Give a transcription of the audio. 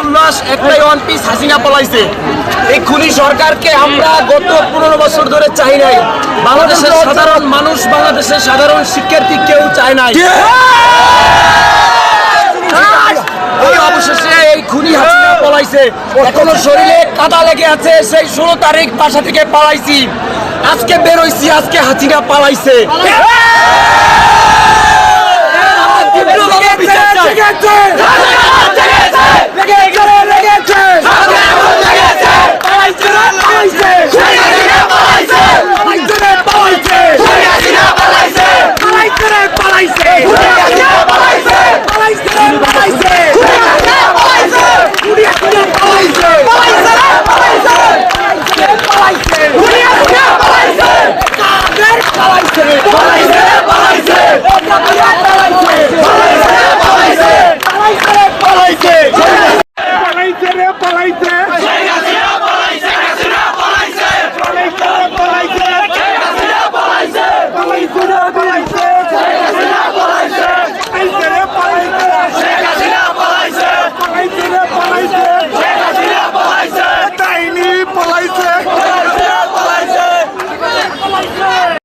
উল্লাস একটাই one piece Hasina পলাইছে। এই খুনি সরকারকে আমরা গত পনেরো বছর ধরে চাই নাই। বাংলাদেশের সাধারণ মানুষ বাংলাদেশের সাধারণ শিক্ষার্থী কেউ চায় নাই। অবশেষে এই খুনি হাসিনা পলাইছে। এখনও শরীরে কাদা লেগে আছে সেই ষোলো তারিখ বাসা থেকে পালাইছি। আজকে বেরোইছি আজকে হাসিনা পালাইছে।